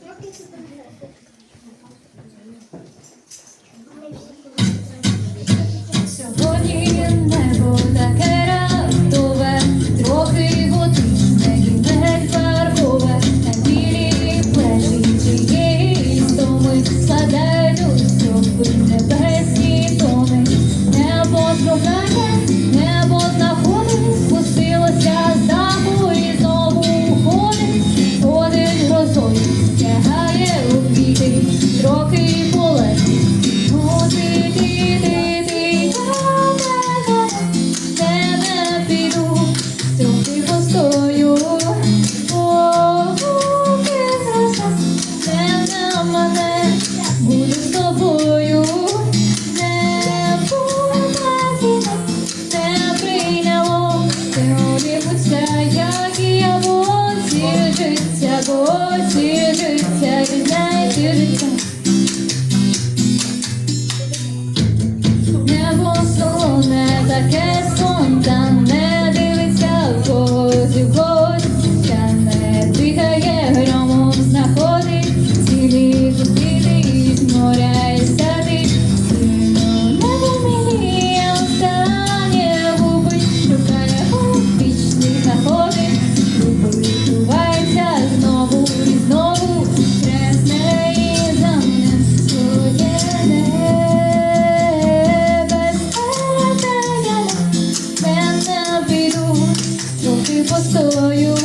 Сьогодні la caisse en teint. So you.